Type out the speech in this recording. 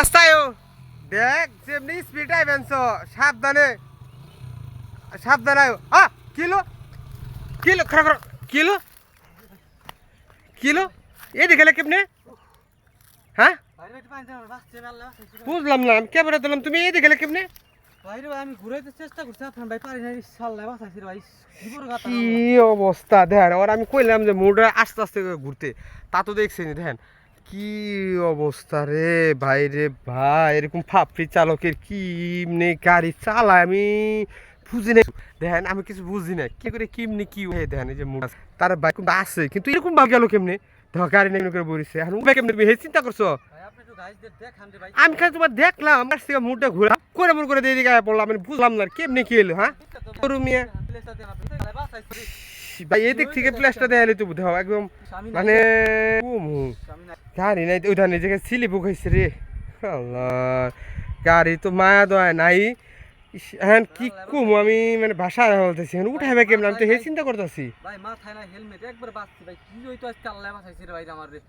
রাস্তায়। দেখ যেমনি স্পিড আইবেন সাবধানে। সাবধানে আয়ো আ কিলো কিলো খারাপ খরা কিলো কিলো এই দেখে কেমনে? হ্যাঁ। বুঝলাম না আমি ক্যামেরা দিলাম তুমি এই দেখে কেমনে? আমি ঘুরাইতে চেষ্টা করছি আপনার ভাই পারি না ভাই। কি অবস্থা দেখেন আর আমি কইলাম যে মোড়ে আস্তে আস্তে ঘুরতে। তা তো দেখছি নি দেখেন। কি অবস্থা রে? ভাই রে ভাই এরকম ফাপড়ি চালকের কি এমনি গাড়ি চালায়? আমি বুঝি না দেখেন আমি কিছু বুঝি না কি করে কেমনি কি হয়ে? দেখেন এই যে তার বাইক আছে কিন্তু এরকম ভাব গেল কেমনে? দেখো গাড়ি নেই করে বলিছে এখন উপায় কেমনে তুমি চিন্তা করছ? আমি খালি তোমার দেখলাম আমার থেকে মুডটা ঘুরা করে মন করে দিয়ে দিকে পড়লাম। আমি বুঝলাম না কেমনে কি এলো হ্যাঁ? গরু মিয়া প্লেসটা দেন আপনি তাহলে বাঁচাইছে রে। ভাই এদিক থেকে প্লাসটা দেখালে তো বুঝাও একদম মানে কুমু নাই। ওই ধানে জায়গায় সিলি বুক রে। গাড়ি তো মায়া দয়া নাই। হ্যাঁ কি কম আমি মানে ভাষা বলতেছি উঠাই উঠাবে কেমন? আমি তো হে চিন্তা করতেছি। ভাই, মাথায় না হেলমেট, একবার বাঁচছি ভাই। কি হইতো আজকে আল্লাহ বাঁচাইছে রে ভাই আমার রে।